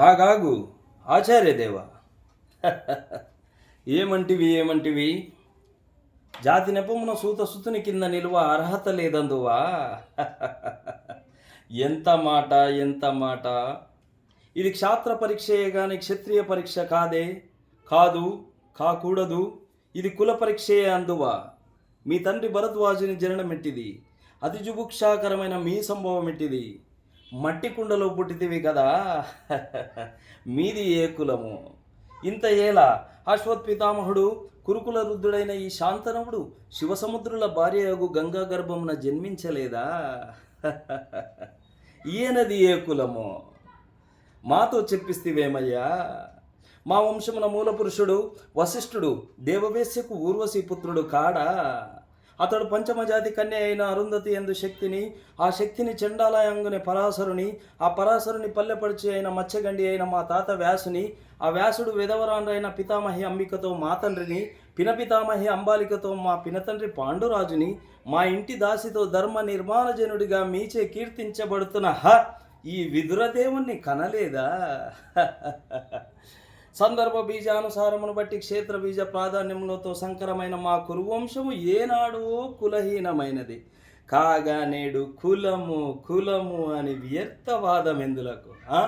ఆగాగు ఆచార్యదేవ ఏమంటివి ఏమంటివి? జాతి నెపమున సూత సుతుని కింద నిలువ అర్హత లేదందువా? ఎంత మాట ఎంత మాట? ఇది క్షాత్ర పరీక్షయే కానీ క్షత్రియ పరీక్ష కాదే? కాదు కాకూడదు. ఇది కుల పరీక్షయే అందువా? మీ తండ్రి భరద్వాజుని జననమెట్టిది. అతి జుభుక్షాకరమైన మీ సంభవం ఎట్టిది మట్టి కుండలో పుట్టితివి కదా. మీది ఏ కులము? ఇంత ఏలా అశ్వత్పితామహుడు కురుకుల రుద్రుడైన ఈ శాంతనవుడు శివసముద్రుల భార్యయగు గంగా గర్భమున జన్మించలేదా? ఈయనది ఏ కులము? మాతో చెప్పిస్తివేమయ్యా. మా వంశమున మూల పురుషుడు వశిష్ఠుడు దేవవేశ్యకు ఊర్వశీ పుత్రుడు కాడా? అతడు పంచమజాతి కన్య అయిన అరుంధతి ఎందు శక్తిని ఆ శక్తిని చండాలయంగుని పరాశరుని ఆ పరాశరుని పల్లెపడిచి అయిన మత్స్యగండి అయిన మా తాత వ్యాసుని ఆ వ్యాసుడు విధవరాండ్రైన పితామహి అంబికతో మా తండ్రిని పినపితామహి అంబాలికతో మా పినతండ్రి పాండురాజుని మా ఇంటి దాసితో ధర్మ నిర్మాణజనుడిగా మీచే కీర్తించబడుతున్న హ ఈ విదురదేవుణ్ణి కనలేదా? సందర్భ బీజానుసారమును బట్టి క్షేత్ర బీజ ప్రాధాన్యములతో సంకరమైన మా కురువంశము ఏనాడో కులహీనమైనది కాగా నేడు కులము కులము అని వ్యర్థవాదం ఎందులకు ఆ?